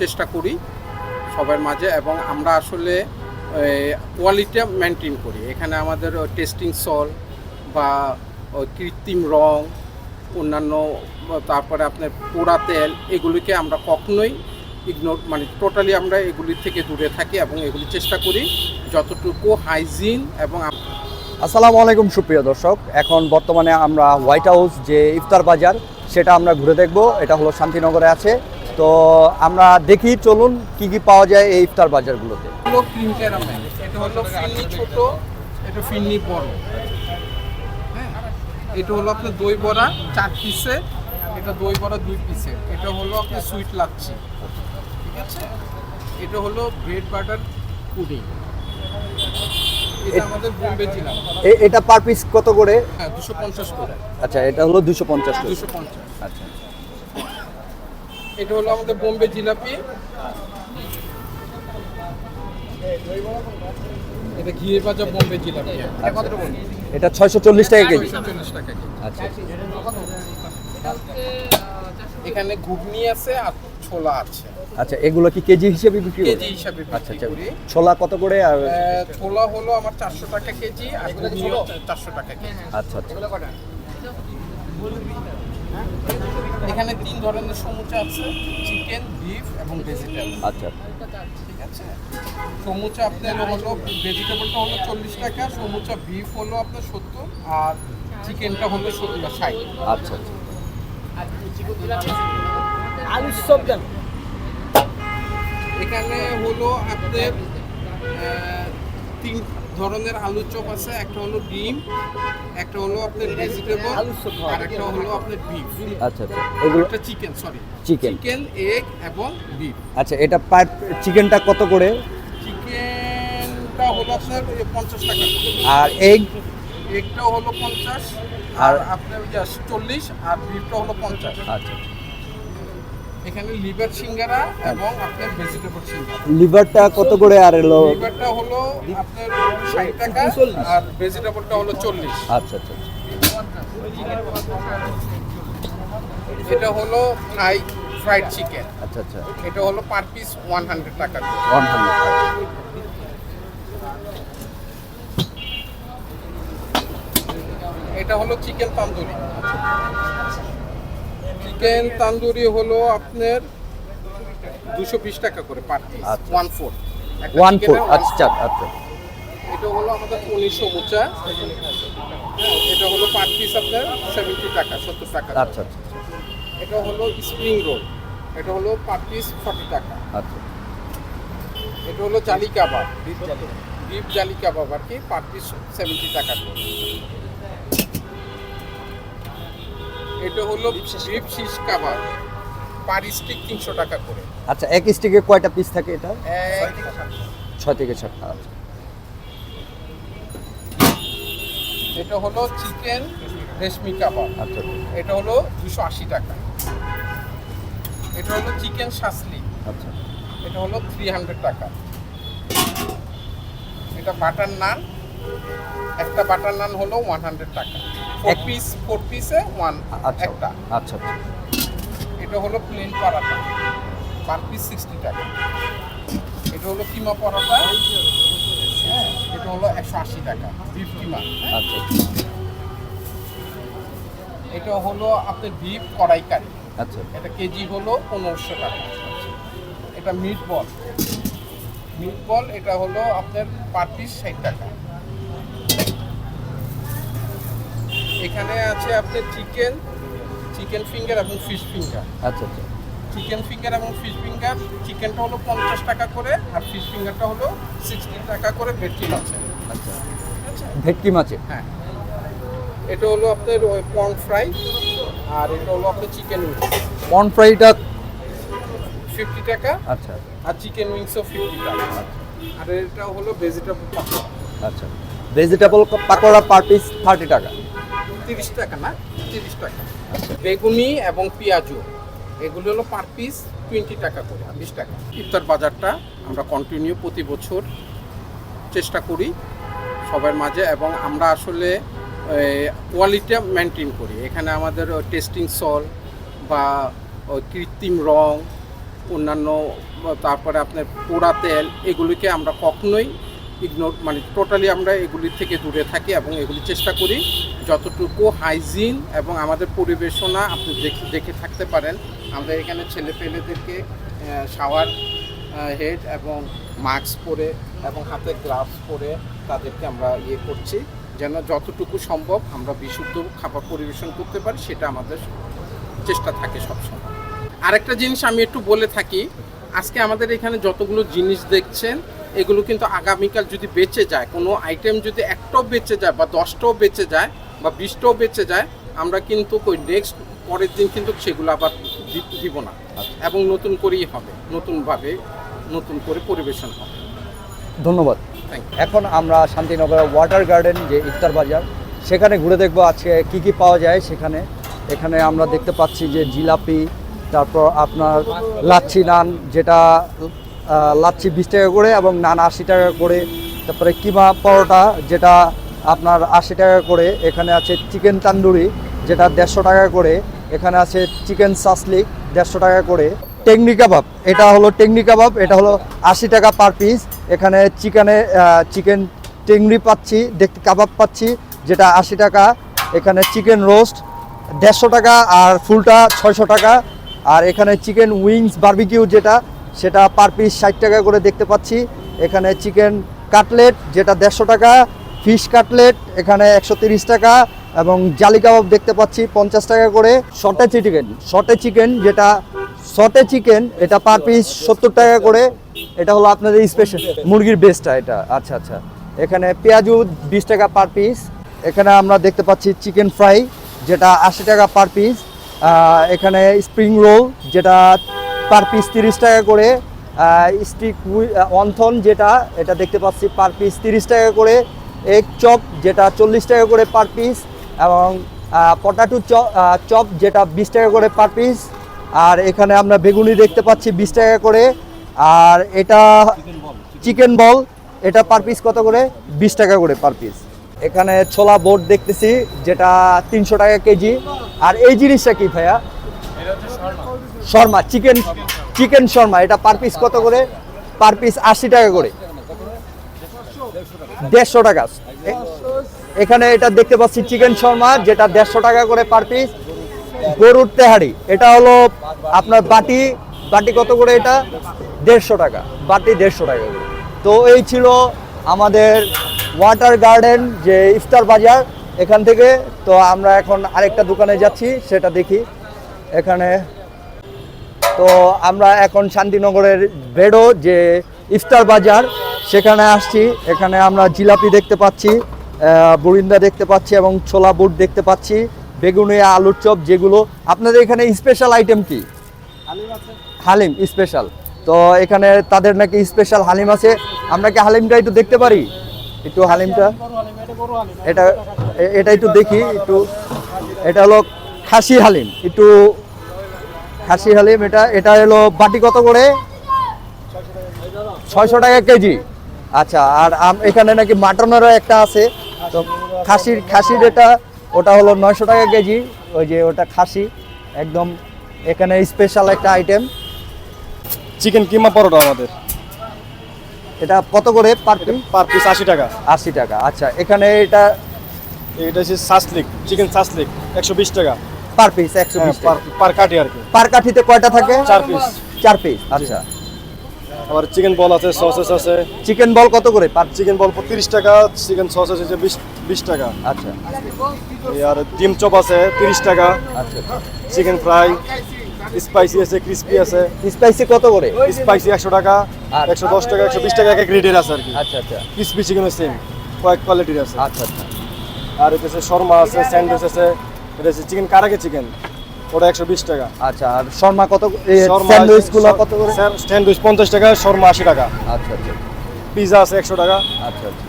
চেষ্টা করি সবার মাঝে এবং আমরা আসলে কোয়ালিটি মেনটেন করি। এখানে আমাদের টেস্টিং সল বা কৃত্রিম রং, অন্যান্য তারপরে আপনার পোড়া তেল, এগুলিকে আমরা কখনোই ইগনোর মানে টোটালি আমরা এগুলি থেকে দূরে থাকি এবং এগুলি চেষ্টা করি যতটুকু হাইজিন এবং আসসালামু আলাইকুম সুপ্রিয় দর্শক। এখন বর্তমানে আমরা হোয়াইট হাউস যে ইফতার বাজার, সেটা আমরা ঘুরে দেখব। এটা হলো শান্তিনগরে আছে। তো আমরা দেখি চলুন কি কি পাওয়া যায় এই ইফতার বাজারগুলোতে। এটা হলো ফিন্নি ছোট এটা ফিন্নি বড়। হ্যাঁ এটা হলো আপনার দই বড়া চার পিসে এটা দই বড়া দুই পিসে এটা হলো আপনার সুইট লাচ্ছি। ঠিক আছে? এটা হলো ব্রেড বাটার পুডিং এটা পার পিস কত করে? হ্যাঁ দুশো পঞ্চাশ করে। আচ্ছা এটা হলো দুশো পঞ্চাশ দুশো পঞ্চাশ। আচ্ছা। এটা হলো আমাদের বোম্বে জিলাপি। এটা ঘিয়ে ভাজা বোম্বে জিলাপি। এটা ছয়শো চল্লিশ টাকা কেজি। চল্লিশ টাকা কেজি। আচ্ছা। এখানে ঘুগনি আছে আর ছোলা আছে। আচ্ছা এগুলো কি কেজি হিসেবে বিক্রি করে? কেজি হিসাবে আচ্ছা আচ্ছা। ছোলা কত করে আর ছোলা হলো আমার চারশো টাকা কেজি আর ঘুগনিও চারশো টাকা কেজি। আচ্ছা আচ্ছা। এখানে তিন ধরনের সমুচা আছে চিকেন বিফ এবং ভেজিটেবল আচ্ছা। ঠিক আছে? সমুচা আপনার হলো ভেজিটেবলটা হলো চল্লিশ টাকা সমুচা বিফ হলো আপনার সত্তর আর চিকেনটা হলো সত্তর ষাট। আচ্ছা আচ্ছা। এখানে হলো আপনার তিন ধরনের আলু চপ আছে একটা হলো ডিম একটা হলো আপনার ভেজিটেবল আর একটা হলো আপনার বিফ আচ্ছা আচ্ছা। এগুলো একটা chicken sorry chicken chicken egg এবং বিফ আচ্ছা এটা পার চিকেনটা কত করে? চিকেনটা হলো আপনার ওই পঞ্চাশ টাকা। আর এগ এগটা হলো পঞ্চাশ আর আর- আপনার চল্লিশ আর বিফটা হলো পঞ্চাশ। আচ্ছা। এখানে লিভার সিঙ্গারা এবং আপনার ভেজিটেবল সিঙ্গারা। লিভারটা কত করে আর এলো? লিভারটা হলো আপনার ষাট টাকা আর ভেজিটেবলটা হলো চল্লিশ। আচ্ছা আচ্ছা এটা হলো ফ্রাই ফ্রাইড চিকেন। আচ্ছা আচ্ছা। এটা হলো পার পিস ওয়ান হান্ড্রেড টাকা করে। ওয়ান হান্ড্রেড এটা হলো চিকেন তান্দুরি। চিকেন তান্দুরি হলো আপনার দুশো বিশ টাকা করে পার পিস আচ্ছা। ওয়ান ফোর ওয়ান ফোর আচ্ছা আচ্ছা। এটা হলো আমাদের পনির সমুচা এটা হলো পার পিস আপনার সেভেন্টি টাকা সত্তর টাকা। আচ্ছা আচ্ছা এটা হলো স্প্রিং রোল এটা হলো পার পিস ফর্টি টাকা। আচ্ছা। এটা হলো জালি কাবাব। বিফ জালি কাবাব আর কি পার পিস সেভেন্টি টাকা করে। এটা হলো beef shish kebab per stick তিনশো টাকা করে। আচ্ছা এক স্টিকে কয়টা পিস থাকে এটা? এক ছয় থেকে সাতটা। আচ্ছা। এটা হলো চিকেন রেশমি কাবাব। আচ্ছা। এটা হলো দুশো আশি টাকা। এটা হলো চিকেন শাসলি। আচ্ছা। এটা হলো থ্রি হান্ড্রেড টাকা। এটা বাটার নান একটা বাটার নান হলো ওয়ান হান্ড্রেড টাকা। এক- পিস ফোর পিসে ওয়ান আচ্ছা একটা। আচ্ছা আচ্ছা। এটা হলো plain paratha. Per piece sixty টাকা। এটা হলো কিমা পরোটা। হ্যাঁ এটা হলো একশো আশি টাকা। বিফ কিমা হ্যাঁ? আচ্ছা। এটা হলো আপনার বিফ কড়াই কারি আচ্ছা। এটা কেজি হলো পনেরোশো টাকা। এটা মিট বল মিট বল এটা হলো আপনার পার পিস ষাট টাকা। এখানে আছে আপনার চিকেন চিকেন ফিঙ্গার এবং ফিশ ফিঙ্গার আচ্ছা আচ্ছা। চিকেন ফিঙ্গার এবং ফিশ ফিঙ্গার চিকেনটা হলো পঞ্চাশ টাকা করে আর ফিশ ফিঙ্গারটা হলো সিক্সটি টাকা করে ভেটকি আছে আচ্ছা। আছে ভেটকি মাছে হ্যাঁ। এটা হলো আপনার ওই পর্ন ফ্রাই আর এটা হলো আপনার চিকেন উইংস পন ফ্রাইটা ফিফটি টাকা আচ্ছা। আর চিকেন উইংসও ফিফটি টাকা। আর এটা হলো ভেজিটেবল পাকোড়া। আচ্ছা। Vegetable pakora per piece thirty টাকা। তিরিশ টাকা না, তিরিশ টাকা। বেগুনি এবং পেঁয়াজু, এগুলো হলো পার পিস টোয়েন্টি টাকা করে, বিশ টাকা। ইফতার বাজারটা আমরা কন্টিনিউ প্রতি বছর চেষ্টা করি সবার মাঝে এবং আমরা আসলে কোয়ালিটি মেনটেন করি। এখানে আমাদের টেস্টিং সল বা কৃত্রিম রং, অন্যান্য, তারপরে আপনার পোড়া তেল, এগুলিকে আমরা কখনোই ইগনোর মানে টোটালি আমরা এগুলির থেকে দূরে থাকি এবং এগুলি চেষ্টা করি যতটুকু হাইজিন এবং আমাদের পরিবেশনা আপনি দেখে দেখে থাকতে পারেন। আমরা এখানে ছেলে পেলেদেরকে শাওয়ার হেড এবং মাস্ক পরে এবং হাতে গ্লাভস পরে তাদেরকে আমরা ইয়ে করছি যেন যতটুকু সম্ভব আমরা বিশুদ্ধ খাবার পরিবেশন করতে পারি, সেটা আমাদের চেষ্টা থাকে সবসময়। আরেকটা জিনিস আমি একটু বলে থাকি, আজকে আমাদের এখানে যতগুলো জিনিস দেখছেন এগুলো কিন্তু আগামীকাল যদি বেঁচে যায় কোনো আইটেম যদি একটাও বেঁচে যায় বা দশটাও বেঁচে যায় বা বিশটাও বেঁচে যায় আমরা কিন্তু ওই নেক্সট পরের দিন কিন্তু সেগুলো আবার দিব না। এবং নতুন করেই হবে। নতুনভাবে নতুন করে পরিবেশন হবে। ধন্যবাদ। থ্যাংক এখন আমরা শান্তিনগরের ওয়াটার গার্ডেন যে ইফতার বাজার সেখানে ঘুরে দেখব আজকে কি কি পাওয়া যায় সেখানে। এখানে আমরা দেখতে পাচ্ছি যে জিলাপি তারপর আপনার লাচ্ছি নান যেটা লাচ্ছি বিশ টাকা করে এবং নান আশি টাকা করে। তারপরে কিমা পরোটা, যেটা আপনার আশি টাকা করে। এখানে আছে চিকেন তান্দুরি, যেটা দেড়শো টাকা করে। এখানে আছে চিকেন সাসলিক দেড়শো টাকা করে। টেংনি কাবাব, এটা হলো টেংনি কাবাব, এটা হলো আশি টাকা পার পিস। এখানে চিকেনে চিকেন টেংরি পাচ্ছি, দেখতে কাবাব পাচ্ছি, যেটা আশি টাকা। এখানে চিকেন রোস্ট, দেড়শো টাকা, আর ফুলটা ছয়শো টাকা। আর এখানে চিকেন উইংস, বার্বিকিউ যেটা সেটা পার পিস ষাট টাকা করে দেখতে পাচ্ছি। এখানে চিকেন কাটলেট যেটা দেড়শো টাকা ফিশ কাটলেট এখানে একশো টাকা, এবং জালি কাবাব দেখতে পাচ্ছি পঞ্চাশ টাকা করে। শর্টে চিকেন শর্টে চিকেন যেটা শর্টে চিকেন এটা পার পিস সত্তর টাকা করে। এটা হলো আপনাদের স্পেশাল মুরগির বেস্টটা এটা। আচ্ছা আচ্ছা। এখানে পেঁয়াজু বিশ টাকা পার পিস এখানে আমরা দেখতে পাচ্ছি চিকেন ফ্রাই যেটা আশি টাকা পার পিস এখানে স্প্রিং রোল যেটা পার পিস তিরিশ টাকা করে স্টিক অন্থন যেটা, এটা দেখতে পাচ্ছি পার পিস তিরিশ টাকা করে, এগ চপ যেটা চল্লিশ টাকা করে পার পিস, এবং পটাটো চপ যেটা বিশ টাকা করে পার পিস, আর এখানে আমরা বেগুনি দেখতে পাচ্ছি বিশ টাকা করে, আর এটা চিকেন বল, এটা পার পিস কত করে? বিশ টাকা করে পার পিস। এখানে ছোলা বোট দেখতেছি, যেটা তিনশো টাকা কেজি, আর এই জিনিসটা কি ভাইয়া? শর্মা, চিকেন চিকেন শর্মা, এটা পার পিস কত করে? পার পিস আশি টাকা করে। দেড়শো টাকা। এখানে এটা দেখতে পাচ্ছি চিকেন শর্মা, যেটা দেড়শো টাকা করে পার পিস গরুর তেহারি, এটা হলো আপনার বাটি। বাটি কত করে এটা? দেড়শো টাকা। বাটি দেড়শো টাকা করে। তো এই ছিল আমাদের ওয়াটার গার্ডেন যে ইফতার বাজার এখান থেকে। তো আমরা এখন আরেকটা দোকানে যাচ্ছি, সেটা দেখি। এখানে তো আমরা এখন শান্তিনগরের বেড়ো যে ইফতার বাজার সেখানে আসছি। এখানে আমরা জিলাপি দেখতে পাচ্ছি বুরিন্দা দেখতে পাচ্ছি এবং ছোলা বুট দেখতে পাচ্ছি বেগুনিয়া আলুর চপ যেগুলো। আপনাদের এখানে স্পেশাল আইটেম কি? হালিম স্পেশাল তো এখানে তাদের নাকি স্পেশাল হালিম আছে। আমরা কি হালিমটা একটু দেখতে পারি? একটু হালিমটা। এটা এটা একটু দেখি একটু। এটা হলো খাসি হালিম। একটু খাসি হালিম এটা এটা হলো বাটি কত করে? ছয়শো টাকা কেজি। আচ্ছা আর এখানে নাকি মাটনেরও একটা আছে। তো খাসির খাসির এটা ওটা হলো নয়শো টাকা কেজি। ওই যে ওটা খাসি একদম এখানে স্পেশাল একটা আইটেম চিকেন কিমা পরোটা আমাদের? এটা কত করে পার পিস পার পিস আশি টাকা। আশি টাকা। আচ্ছা এখানে এটা এটা হচ্ছে সাসলিক চিকেন সাসলিক একশো বিশ টাকা। পার পিস একশো হ্যাঁ, বিশ পার কাটি আর কি। পার কাঠিতে কয়টা থাকে? চার পিস চার পিস আচ্ছা। আবার চিকেন বল আছে সসেস আছে। চিকেন বল কত করে পার চিকেন বল তিরিশ টাকা চিকেন সসেস আছে বিশ বিশ টাকা। আচ্ছা। আর ডিম চপ আছে তিরিশ টাকা। আচ্ছা। চিকেন ফ্রাই স্পাইসি আছে ক্রিস্পি আছে। স্পাইসি কত করে? স্পাইসি একশো টাকা আর- একশো দশ টাকা একশো বিশ টাকা এক এক রেটের আছে আর কি। আচ্ছা আচ্ছা। ক্রিস্পি চিকেন সেম কয়েক কোয়ালিটির আছে। আচ্ছা আচ্ছা। আর হচ্ছে শর্মা আছে স্যান্ডউইচ আছে। এটা হচ্ছে চিকেন কারাকে চিকেন ওটা একশো বিশ টাকা। আচ্ছা আর শর্মা কত শর্মা স্যান্ডউইচগুলো কত করে? স্যান্ডউইচ পঞ্চাশ টাকা শর্মা আশি টাকা। আচ্ছা আচ্ছা। পিজা আছে একশো টাকা। আচ্ছা আচ্ছা।